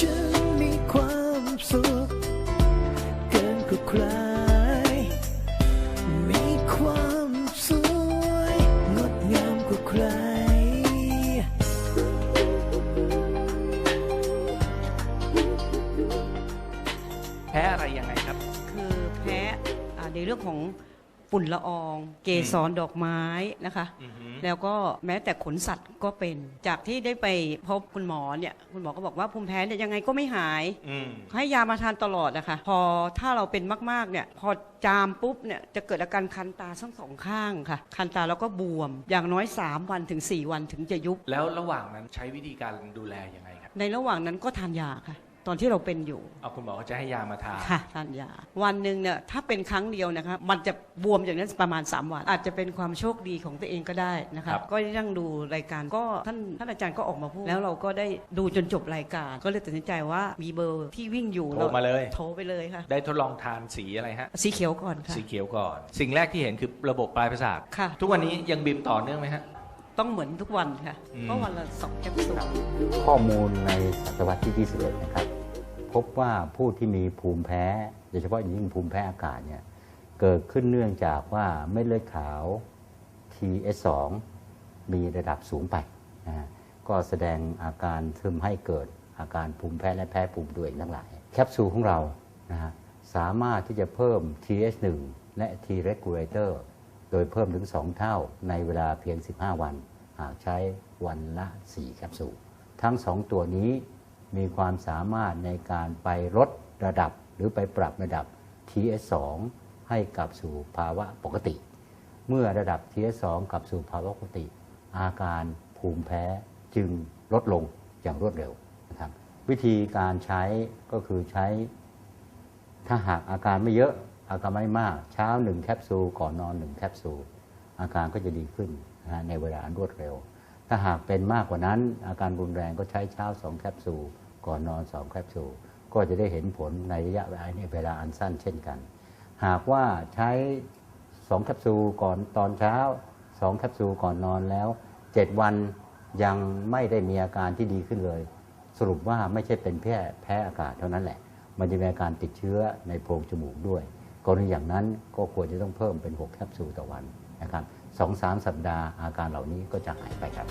ฉันมีความสุขเกินกว่าใคร มีความสวยงดงามกว่าใคร แพ้อะไรยังไงครับ คือแพ้อ่าในเรื่องของ ฝุ่นละออง เกสรดอกไม้นะคะ อือหือ แล้วก็แม้แต่ขนสัตว์ก็เป็น จากที่ได้ไปพบคุณหมอเนี่ยคุณหมอก็บอกว่าภูมิแพ้เนี่ยยังไงก็ไม่หาย อืม ให้ยามาทานตลอดนะคะ พอถ้าเราเป็นมาก ๆ เนี่ย พอจามปุ๊บเนี่ยจะเกิดอาการคันตาทั้งสองข้างค่ะ คันตาแล้วก็บวม อย่างน้อย 3 วันถึง 4 วันถึงจะยุบ แล้วระหว่างนั้นใช้วิธีการดูแลยังไงครับ ในระหว่างนั้นก็ทานยาค่ะ ตอนที่เราเป็นอยู่เอาคุณหมอก็จะให้ยามาทานค่ะทานยา วันหนึ่งเนี่ยถ้าเป็นครั้งเดียวนะคะมันจะบวมอย่างนั้นประมาณ 3 วัน อาจจะเป็นความโชคดีของตัวเองก็ได้นะครัคะบก็นั่งดูรายการก็ท่านท่านอาจารย์ก็ออกมาพูด แล้วเราก็ได้ดูจนจบรายการ ก็เลยตัดสินใจว่ามีเบอร์ที่วิ่งอยู่โทรมาเลยโทรไปเลยค่ะ ได้ทดลองทานสีอะไรฮะสีเขียวก่อนค่ะสีเขียวก่อน สิ่งแรกที่เห็นคือระบบปลายประสาทค่ะทุกวันนี้ยังบิมต่อเนื่องไหมฮะ ต้องเหมือนทุกวันค่ะอืมเพราะวันละสองแคปซูลข้อมูลในศตวรรษที่ 21 นะครับ พบว่าผู้ที่มีภูมิแพ้ โดยเฉพาะอย่างยิ่งภูมิแพ้อากาศเนี่ยเกิดขึ้นเนื่องจากว่าเม็ดเลือดขาว TS2 มีระดับสูงไปนะฮะก็แสดงอาการทึมให้เกิดอาการภูมิแพ้และแพ้ภูมิตัวเองทั้งหลาย แคปซูลของเรานะฮะสามารถที่จะเพิ่ม TH1 และ T regulator โดยเพิ่มถึง 2 เท่าในเวลาเพียง 15 วัน หากใช้วันละ 4 แคปซูล ทั้ง 2 ตัวนี้มีความสามารถในการไปลดระดับหรือไปปรับระดับ TS2 ให้กลับสู่ภาวะปกติ เมื่อระดับ TS2 กลับสู่ภาวะปกติ อาการภูมิแพ้จึงลดลงอย่างรวดเร็วนะครับวิธีการใช้ก็คือใช้ ถ้าหากอาการไม่เยอะ อาการไม่มากเช้าหนึ่งแคปซูลก่อนนอนหนึ่งแคปซูลอาการก็จะดีขึ้นนะในเวลาอันรวดเร็ว ถ้าหากเป็นมากกว่านั้น อาการรุนแรงก็ใช้เช้าสองแคปซูลก่อนนอนสองแคปซูลก็จะได้เห็นผลในระยะเวลาเวลาอันสั้นเช่นกัน หากว่าใช้สองแคปซูลก่อนตอนเช้าสองแคปซูลก่อนนอนแล้วเจ็ดวันยังไม่ได้มีอาการที่ดีขึ้นเลย สรุปว่าไม่ใช่เป็นแค่แพ้อากาศเท่านั้นแหละ มันจะมีอาการติดเชื้อในโพรงจมูกด้วย กรณีอย่างนั้นก็ควรจะต้องเพิ่มเป็น 6 แคปซูลต่อวันนะครับสองสามสัปดาห์อาการเหล่านี้ก็จะหายไปครับ